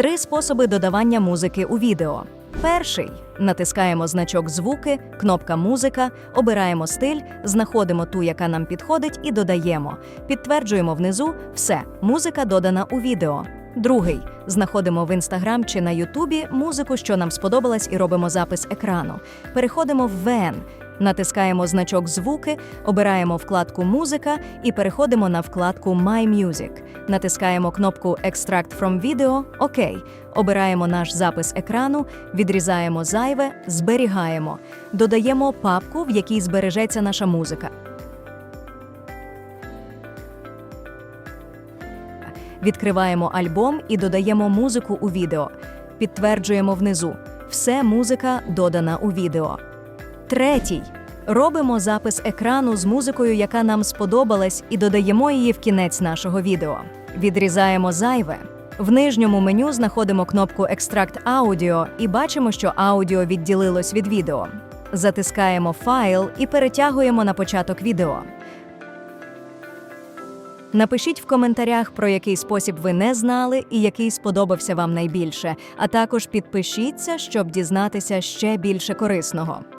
Три способи додавання музики у відео. Перший натискаємо значок звуки, кнопка музика, обираємо стиль, знаходимо ту, яка нам підходить, і додаємо. Підтверджуємо внизу все, музика додана у відео. Другий знаходимо в інстаграм чи на Ютубі музику, що нам сподобалась, і робимо запис екрану. Переходимо в VN, натискаємо значок звуки, обираємо вкладку Музика і переходимо на вкладку My Music. Натискаємо кнопку Extract from Video ОК. Обираємо наш запис екрану, відрізаємо зайве, зберігаємо. Додаємо папку, в якій збережеться наша музика. Відкриваємо альбом і додаємо музику у відео. Підтверджуємо внизу. Все музика додана у відео. Третій. Робимо запис екрану з музикою, яка нам сподобалась, і додаємо її в кінець нашого відео. Відрізаємо зайве. В нижньому меню знаходимо кнопку Екстракт аудіо і бачимо, що аудіо відділилось від відео. Затискаємо файл і перетягуємо на початок відео. Напишіть в коментарях, про який спосіб ви не знали і який сподобався вам найбільше. А також підпишіться, щоб дізнатися ще більше корисного.